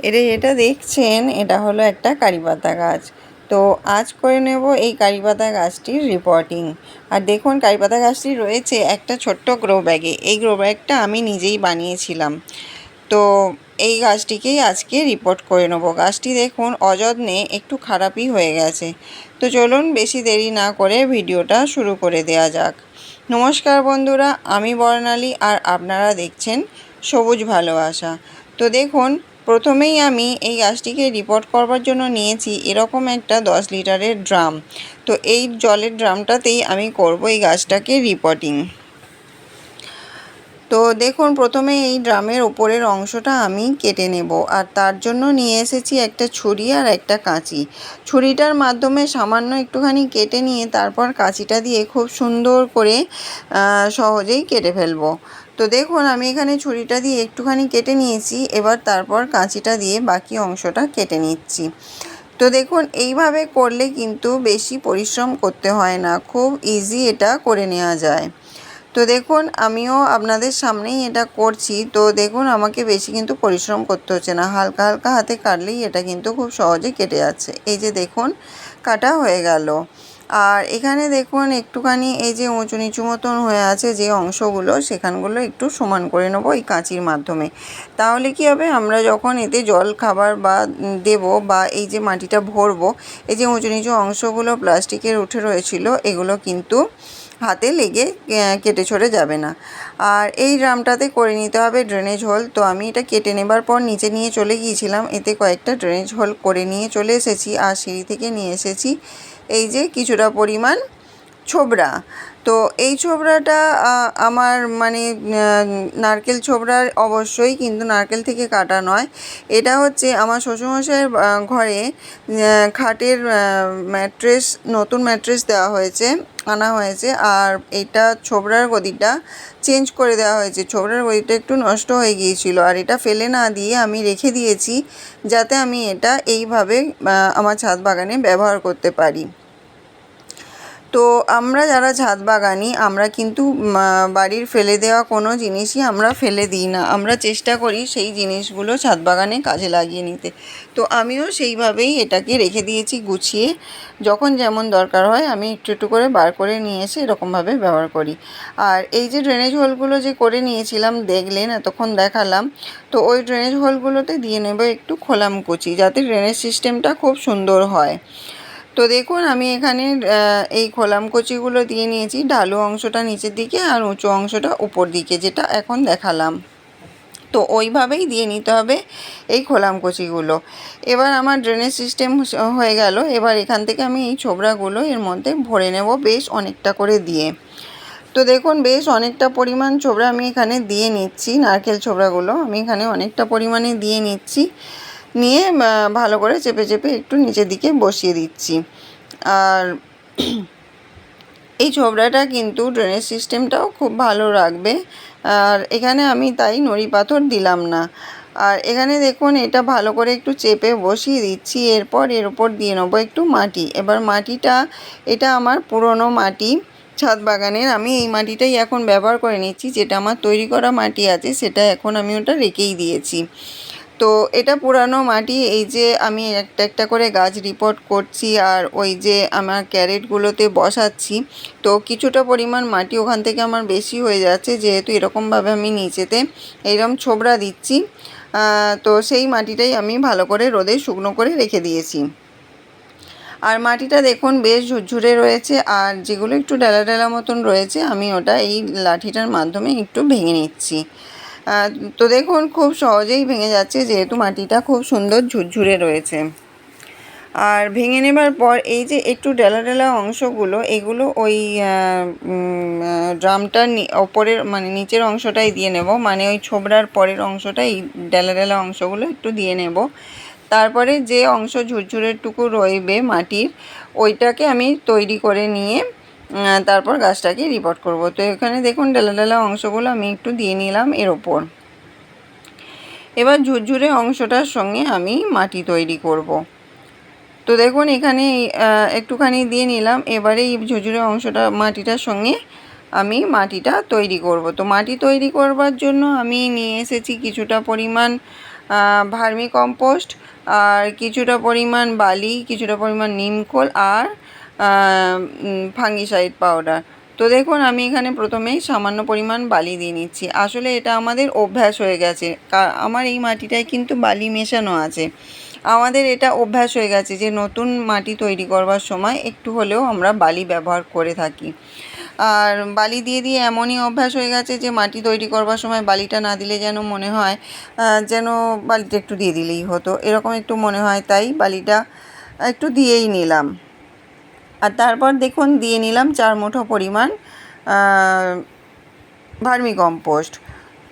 এটা যেটা দেখছেন, এটা হলো একটা কারিপাতা গাছ। তো আজ করে নেব এই কারিপাতা গাছটির রিপোর্টিং আর দেখুন, কারিপাতা গাছটি রয়েছে একটা ছোট্ট গ্রো ব্যাগে এই গ্রো ব্যাগটা আমি নিজেই বানিয়েছিলাম। তো এই গাছটিকেই আজকে রিপোর্ট করে নেব। গাছটি দেখুন, অযত্নে একটু খারাপই হয়ে গেছে। তো চলুন, বেশি দেরি না করে ভিডিওটা শুরু করে দেওয়া যাক। নমস্কার বন্ধুরা, আমি বর্ণালী, আর আপনারা দেখছেন সবুজ ভালোবাসা। তো দেখুন প্রথমেই আমি এই গাছটিকে রিপোর্ট করবার জন্য নিয়েছি এরকম একটা দশ লিটারের ড্রাম তো এই জলের ড্রামটাতেই আমি করব এই গাছটাকে রিপোর্টিং তো দেখুন, প্রথমে এই ড্রামের ওপরের অংশটা আমি কেটে নেব আর তার জন্য নিয়ে এসেছি একটা ছুরি আর একটা কাঁচি। ছুরিটার মাধ্যমে সামান্য একটুখানি কেটে নিয়ে তারপর কাঁচিটা দিয়ে খুব সুন্দর করে সহজেই কেটে ফেলব। তো দেখুন, আমি এখানে ছুরিটা দিয়ে একটুখানি কেটে নিয়েছি। এবার তারপর কাঁচিটা দিয়ে বাকি অংশটা কেটে নিচ্ছি। তো দেখুন, এইভাবে করলে কিন্তু বেশি পরিশ্রম করতে হয় না। খুব ইজি এটা করে নেওয়া যায়। তো দেখুন, আমিও আপনাদের সামনেই এটা করছি। তো দেখুন, আমাকে বেশি কিন্তু পরিশ্রম করতে হচ্ছে না। হালকা হালকা হাতে কাটলেই এটা কিন্তু খুব সহজে কেটে যাচ্ছে। এই যে দেখুন, কাটা হয়ে গেল। আর এখানে দেখুন, একটুখানি এই যে উঁচু নিচু মতন হয়ে আছে যে অংশগুলো, সেখানগুলো একটু সমান করে নেব এই কাঁচির মাধ্যমে। তাহলে কি হবে? আমরা যখন এতে জল, খাবার বা দেব বা এই যে মাটিটা ভরবো, এই যে উঁচু নিচু অংশগুলো প্লাস্টিকের উঠে রয়েছিল, এগুলো কিন্তু হাতে লেগে কেটে ছড়ে যাবে না। আর এই ড্রামটাতে করে নিতে হবে ড্রেনেজ হোল। তো আমি এটা কেটে নেবার পর নিচে নিয়ে চলে গিয়েছিলাম। এতে কয়েকটা ড্রেনেজ হোল করে নিয়ে চলে এসেছি আর সিঁড়ি থেকে নিয়ে এসেছি। এই যে কিছুটা পরিমাণ ছোবড়া। তো এই ছোবড়াটা আমার মানে নারকেল ছোবড়ার অবশ্যই কিন্তু নারকেল থেকে কাটা নয়। এটা হচ্ছে আমার শ্বশুরমশাইয়ের ঘরে খাটের ম্যাট্রেস, নতুন ম্যাট্রেস দেওয়া হয়েছে। আনা হয়েছে। আর এটা ছোবড়ার গদিটা চেঞ্জ করে দেওয়া হয়েছে। ছোবড়ার গদিটা একটু নষ্ট হয়ে গিয়েছিল। আর এটা ফেলে না দিয়ে আমি রেখে দিয়েছি যাতে আমি এটা এইভাবে আমার ছাদ বাগানে ব্যবহার করতে পারি। তো আমরা যারা ছাদ বাগানি, আমরা কিন্তু বাড়ির ফেলে দেওয়া কোনো জিনিসই আমরা ফেলে দিই না। আমরা চেষ্টা করি সেই জিনিসগুলো ছাদ বাগানে কাজে লাগিয়ে নিতে। তো আমিও সেইভাবেই এটাকে রেখে দিয়েছি গুছিয়ে। যখন যেমন দরকার হয় আমি একটু একটু করে বার করে নিয়ে এসে এরকমভাবে ব্যবহার করি। আর এই যে ড্রেনেজ হোলগুলো যে করে নিয়েছিলাম, দেখলেন, এতক্ষণ দেখালাম, তো ওই ড্রেনেজ হোলগুলোতে দিয়ে নেব একটু খোলাম কুচি, যাতে ড্রেনেজ সিস্টেমটা খুব সুন্দর হয়। তো দেখুন, আমি এখানে এই খোলাম কচিগুলো দিয়ে নিয়েছি। ঢালু অংশটা নিচের দিকে আর উঁচু অংশটা উপর দিকে, যেটা এখন দেখালাম। তো ওইভাবেই দিয়ে নিতে হবে এই খোলাম কচিগুলো। এবার আমার ড্রেনেজ সিস্টেম হয়ে গেল। এবার এখান থেকে আমি এই ছোবড়াগুলো এর মধ্যে ভরে নেব বেশ অনেকটা করে দিয়ে। তো দেখুন, বেশ অনেকটা পরিমাণ ছোবড়া আমি এখানে দিয়ে নিচ্ছি, নারকেল ছোবড়াগুলো। আমি এখানে অনেকটা পরিমাণে দিয়ে নিচ্ছি। নিয়ে ভালো করে চেপে চেপে একটু নিচের দিকে বসিয়ে দিচ্ছি। আর এই ছোবড়াটা কিন্তু ড্রেনেজ সিস্টেমটাও খুব ভালো রাখবে। আর এখানে আমি তাই নড়ি পাথর দিলাম না। আর এখানে দেখুন, এটা ভালো করে একটু চেপে বসিয়ে দিচ্ছি। এরপর এর ওপর দিয়ে নেব একটু মাটি। এবার মাটিটা, এটা আমার পুরনো মাটি। ছাদ বাগানের। আমি এই মাটিটাই এখন ব্যবহার করে নিচ্ছি। যেটা আমার তৈরি করা মাটি আছে, সেটা এখন আমি ওটা রেখেই দিয়েছি। তো এটা পুরানো মাটি, এই যে আমি একটা একটা করে গাছ রিপোর্ট করছি আর ওই যে আমার ক্যারেটগুলোতে বসাচ্ছি, তো কিছুটা পরিমাণ মাটি ওখান থেকে আমার বেশি হয়ে যাচ্ছে, যেহেতু এরকমভাবে আমি নিচেতে এইরকম ছোবড়া দিচ্ছি তো সেই মাটিটাই আমি ভালো করে রোদে শুকনো করে রেখে দিয়েছি। আর মাটিটা দেখুন বেশ ঝুরঝুরে রয়েছে, আর যেগুলো একটু ডেলা ডেলা মতন রয়েছে, আমি ওটা এই লাঠিটার মাধ্যমে একটু ভেঙে নিচ্ছি। তো দেখুন, খুব সহজেই ভেঙে যাচ্ছে, যেহেতু মাটিটা খুব সুন্দর ঝুরঝুরে রয়েছে। আর ভেঙে নেবার পর এই যে একটু ডেলা ডেলা অংশগুলো, এগুলো ওই ড্রামটার ওপরের মানে নিচের অংশটাই দিয়ে নেব। মানে ওই ছোবড়ার পরের অংশটা এই ডেলা ডেলা অংশগুলো একটু দিয়ে নেব। তারপরে যে অংশ ঝুরঝুরের টুকু রইবে মাটির, ওইটাকে আমি তৈরি করে নিয়ে তারপর গাছটাকে রিপোর্ট করব। তো এখানে দেখুন ডেলা ডেলা অংশগুলো আমি একটু দিয়ে নিলাম এর ওপর। এবার ঝুরঝুরে অংশটার সঙ্গে আমি মাটি তৈরি করব। তো দেখুন এখানে একটুখানি দিয়ে নিলাম। এবারে এই ঝুরঝুরে অংশটা, মাটিটার সঙ্গে আমি মাটিটা তৈরি করব। তো মাটি তৈরি করবার জন্য আমি নিয়ে এসেছি কিছুটা পরিমাণ ভার্মি কম্পোস্ট, আর কিছুটা পরিমাণ বালি, কিছুটা পরিমাণ নিমখোল, আর ফাঙ্গিসাইড পাউডার তো দেখুন, আমি এখানে প্রথমেই সামান্য পরিমাণ বালি দিয়ে নিচ্ছি। আসলে এটা আমাদের অভ্যাস হয়ে গেছে। আমার এই মাটিটায় কিন্তু বালি মেশানো আছে। আমাদের এটা অভ্যাস হয়ে গেছে যে নতুন মাটি তৈরি করবার সময় একটু হলেও আমরা বালি ব্যবহার করে থাকি। আর বালি দিয়ে দিয়ে এমনই অভ্যাস হয়ে গেছে যে মাটি তৈরি করবার সময় বালিটা না দিলে যেন মনে হয় যেন বালিটা একটু দিয়ে দিলেই হতো। এরকম একটু মনে হয়, তাই বালিটা একটু দিয়েই নিলাম। আর তারপর দেখুন, দিয়ে নিলাম চার মুঠো পরিমাণ ভার্মি কম্পোস্ট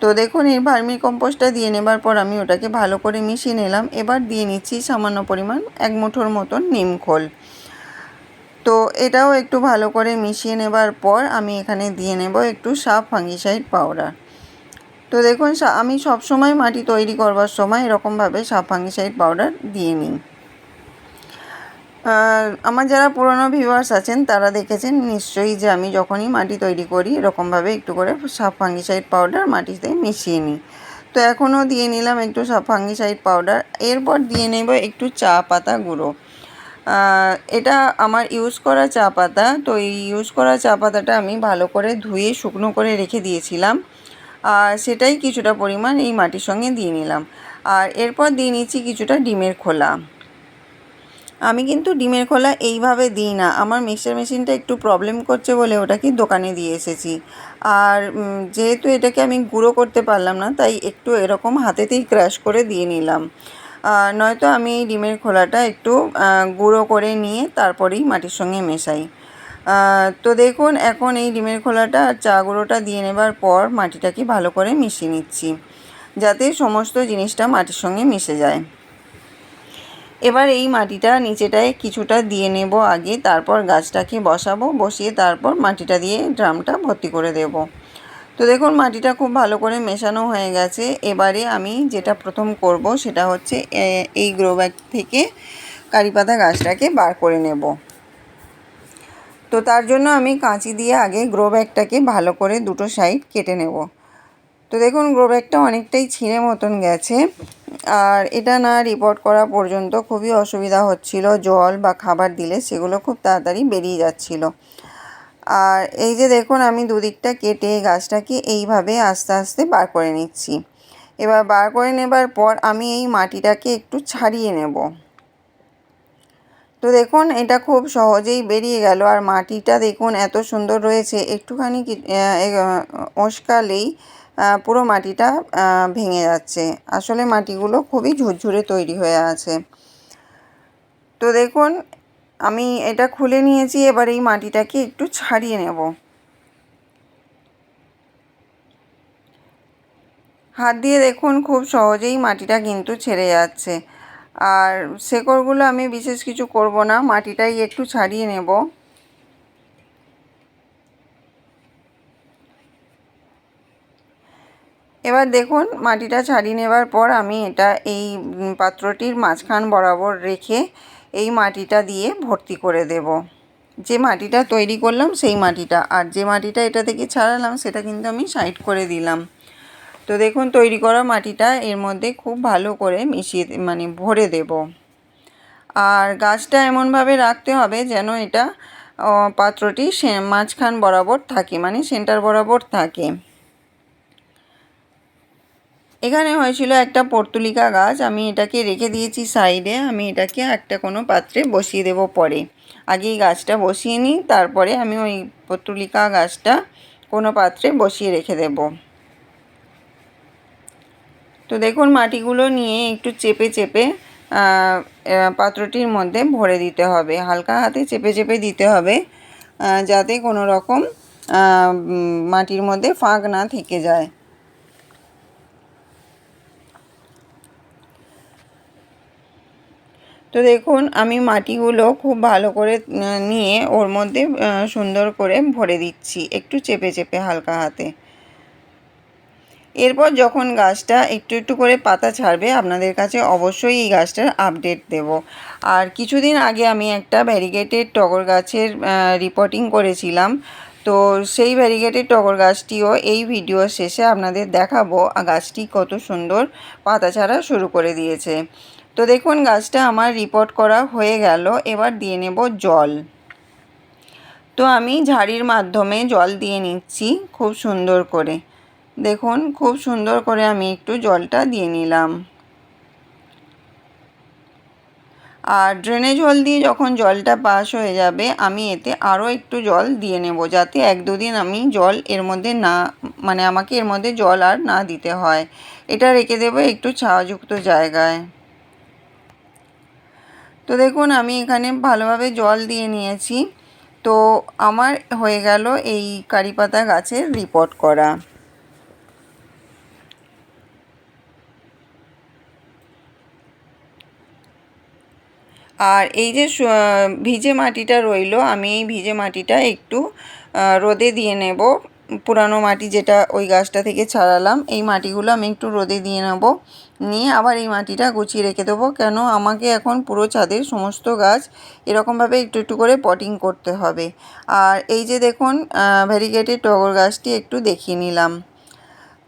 তো দেখুন, এই ভার্মি কম্পোস্টটা দিয়ে নেবার পর আমি ওটাকে ভালো করে মিশিয়ে নিলাম। এবার দিয়ে নিচ্ছি সামান্য পরিমাণ এক মুঠোর মতন নিমখোল তো এটাও একটু ভালো করে মিশিয়ে নেবার পর আমি এখানে দিয়ে নেব একটু সাফ ফাঙ্গিসাইড পাউডার। তো দেখুন আমি সব সময় মাটি তৈরি করবার সময় এরকমভাবে সাফ ফাঙ্গিসাইড পাউডার দিয়ে নিই। আমার যারা পুরনো ভিউয়ার্স আছেন, তারা দেখেছেন নিশ্চয়ই যে আমি যখনই মাটি তৈরি করি, এরকমভাবে একটু করে সাফ ফাঙ্গিসাইড পাউডার মাটিতে মিশিয়ে নিই। তো এখনও দিয়ে নিলাম একটু সাফ ফাঙ্গিসাইড পাউডার এরপর দিয়ে নেব একটু চা পাতা গুঁড়ো। এটা আমার ইউজ করা চা পাতা, তো এই ইউজ করা চা পাতাটা আমি ভালো করে ধুয়ে শুকনো করে রেখে দিয়েছিলাম। আর সেটাই কিছুটা পরিমাণ এই মাটির সঙ্গে দিয়ে নিলাম। আর এরপর দিয়ে নিচ্ছি কিছুটা ডিমের খোলা। আমি কিন্তু ডিমের খোলা এইভাবে দিই না। আমার মিক্সার মেশিনটা একটু প্রবলেম করছে বলে ওটাকে দোকানে দিয়ে এসেছি। আর যেহেতু এটাকে আমি গুঁড়ো করতে পারলাম না, তাই একটু এরকম হাতেতেই ক্রাশ করে দিয়ে নিলাম। নয়তো আমি এই ডিমের খোলাটা একটু গুঁড়ো করে নিয়ে তারপরেই মাটির সঙ্গে মেশাই। তো দেখুন, এখন এই ডিমের খোলাটা আর চা গুঁড়োটা দিয়ে নেবার পর মাটিটাকে ভালো করে মিশিয়ে নিচ্ছি। যাতে সমস্ত জিনিসটা মাটির সঙ্গে মিশে যায়। এবার এই মাটিটা নিচেটায় কিছুটা দিয়ে নেব আগে, তারপর গাছটাকে বসাবো, বসিয়ে তারপর মাটিটা দিয়ে ড্রামটা ভর্তি করে দেব। তো দেখুন, মাটিটা খুব ভালো করে মেশানো হয়ে গেছে। এবারে আমি যেটা প্রথম করব সেটা হচ্ছে এই গ্রো ব্যাগ থেকে কারি পাতা গাছটাকে বার করে নেব। তো তার জন্য আমি কাঁচি দিয়ে আগে গ্রো ব্যাগটাকে ভালো করে দুটো সাইড কেটে নেব। তো দেখুন গ্রো ব্যাগটা অনেকটাই ছিঁড়ে মতন গেছে। আর এটা না রিপোর্ট করা পর্যন্ত খুবই অসুবিধা হচ্ছিল। জল বা খাবার দিলে সেগুলো খুব তাড়াতাড়ি বেরিয়ে যাচ্ছিল। আর এই যে দেখুন, আমি দুদিকটা কেটে গাছটাকে এইভাবে আস্তে আস্তে বার করে নিচ্ছি। এবার বার করে নেবার পর আমি এই মাটিটাকে একটু ছাড়িয়ে নেব। তো দেখুন, এটা খুব সহজেই বেরিয়ে গেল। আর মাটিটা দেখুন, এত সুন্দর রয়েছে। একটুখানি কি- পুরো মাটিটা ভেঙে যাচ্ছে। আসলে মাটিগুলো খুবই ঝুরঝুরে তৈরি হয়ে আছে। তো দেখুন, আমি এটা খুলে নিয়েছি, এবার এই মাটিটাকে একটু ছাড়িয়ে নেব। হাত দিয়ে দেখুন, খুব সহজেই মাটিটা কিন্তু ছেড়ে যাচ্ছে। আর শেকড়গুলো আমি বিশেষ কিছু করব না, মাটিটাই একটু ছাড়িয়ে নেব। এবার দেখুন, মাটিটা ছাড়িয়ে নেবার পর আমি এটা এই পাত্রটির মাঝখান বরাবর রেখে এই মাটিটা দিয়ে ভর্তি করে দেব। যে মাটিটা তৈরি করলাম সেই মাটিটা, আর যে মাটিটা এটা থেকে ছাড়ালাম সেটা কিন্তু আমি সাইড করে দিলাম। তো দেখুন, তৈরি করা মাটিটা এর মধ্যে খুব ভালো করে মিশিয়ে মানে ভরে দেব। আর গাছটা এমনভাবে রাখতে হবে যেন এটা পাত্রটি মাঝখান বরাবর থাকে মানে সেন্টার বরাবর থাকে। এখানে হয়েছিল একটা পর্তুলিকা গাছ, আমি এটাকে রেখে দিয়েছি সাইডে, আমি এটাকে একটা কোনো পাত্রে বসিয়ে দেব পরে। আগে এই গাছটা বসিয়ে নিই, তারপরে আমি ওই পর্তুলিকা গাছটা কোনো পাত্রে বসিয়ে রেখে দেব। তো দেখুন, মাটিগুলো নিয়ে একটু চেপে চেপে পাত্রটির মধ্যে ভরে দিতে হবে। হালকা হাতে চেপে চেপে দিতে হবে যাতে কোনো রকম মাটির মধ্যে ফাঁক না থেকে যায়। তো দেখুন, আমি মাটিগুলো খুব ভালো করে নিয়ে ওর মধ্যে সুন্দর করে ভরে দিচ্ছি, একটু চেপে চেপে হালকা হাতে। এরপর যখন গাছটা একটু একটু করে পাতা ছাড়বে, আপনাদের কাছে অবশ্যই এই গাছটার আপডেট দেব। আর কিছুদিন আগে আমি একটা ব্যারিগেটেড টগর গাছের রিপোর্টিং করেছিলাম। তো সেই ভ্যারিগেটেড টগর গাছটিও এই ভিডিও শেষে আপনাদের দেখাবো গাছটি কত সুন্দর পাতা ছাড়া শুরু করে দিয়েছে। তো দেখুন, গাছটা আমার রিপোর্ট করা হয়ে গেল। এবার দিয়ে নেব জল। তো আমি ঝাড়ির মাধ্যমে জল দিয়ে নিচ্ছি খুব সুন্দর করে। দেখুন, খুব সুন্দর করে আমি একটু জলটা দিয়ে নিলাম। আর ড্রেনেজ জল দিয়ে যখন জলটা পাস হয়ে যাবে, আমি এতে আরও একটু জল দিয়ে নেব, যাতে এক দুদিন আমি জল এর মধ্যে না মানে আমাকে এর মধ্যে জল আর না দিতে হয়। এটা রেখে দেবো একটু ছাওয়াযুক্ত জায়গায়। তো দেখুন, আমি এখানে ভালোভাবে জল দিয়ে নিয়েছি। তো আমার হয়ে গেল এই কারি পাতা গাছের রিপোর্ট করা। আর এই যে ভিজে মাটিটা রইল, আমি এই ভিজে মাটিটা একটু রোদে দিয়ে নেব। পুরানো মাটি যেটা ওই গাছটা থেকে ছাড়ালাম, এই মাটিগুলো আমি একটু রোদে দিয়ে নেব। নিয়ে আবার এই মাটিটা গুছিয়ে রেখে দেবো। কেন? আমাকে এখন পুরো ছাদের সমস্ত গাছ এরকমভাবে একটু একটু করে পটিং করতে হবে। আর এই যে দেখুন ভ্যারিগেটেড টগর গাছটি একটু দেখিয়ে নিলাম।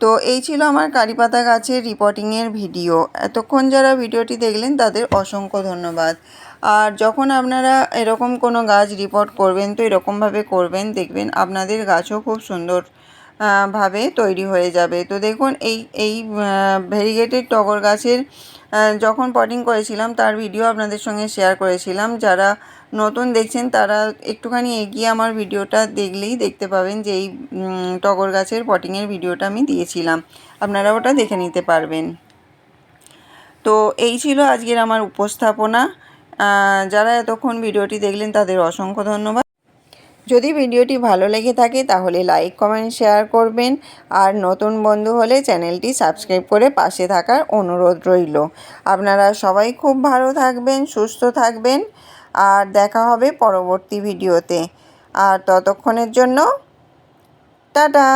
তো এই ছিল আমার কারিপাতা গাছের রিপোর্টিংয়ের ভিডিও। এতক্ষণ যারা ভিডিওটি দেখলেন তাদের অসংখ্য ধন্যবাদ। আর যখন আপনারা এরকম কোনো গাছ রিপোর্ট করবেন, তো এরকমভাবে করবেন। দেখবেন আপনাদের গাছও খুব সুন্দর ভাবে তৈরি হয়ে যাবে। তো দেখুন, এই এই ভেরিগেটেড টগর গাছের যখন পটিং করেছিলাম, তার ভিডিও আপনাদের সঙ্গে শেয়ার করেছিলাম। যারা নতুন দেখছেন, তারা একটুখানি এগিয়ে আমার ভিডিওটা দেখলেই দেখতে পাবেন যে এই টগর গাছের পটিংয়ের ভিডিওটা আমি দিয়েছিলাম। আপনারা ওটা দেখে নিতে পারবেন। তো এই ছিল আজকের আমার উপস্থাপনা। যারা এতক্ষণ ভিডিওটি দেখলেন তাদের অসংখ্য ধন্যবাদ। যদি ভিডিওটি ভালো লেগে থাকে তাহলে লাইক, কমেন্ট, শেয়ার করবেন। আর নতুন বন্ধু হলে চ্যানেলটি সাবস্ক্রাইব করে পাশে থাকার অনুরোধ রইল। আপনারা সবাই খুব ভালো থাকবেন, সুস্থ থাকবেন। আর দেখা হবে পরবর্তী ভিডিওতে। আর ততক্ষণের জন্য, টাটা!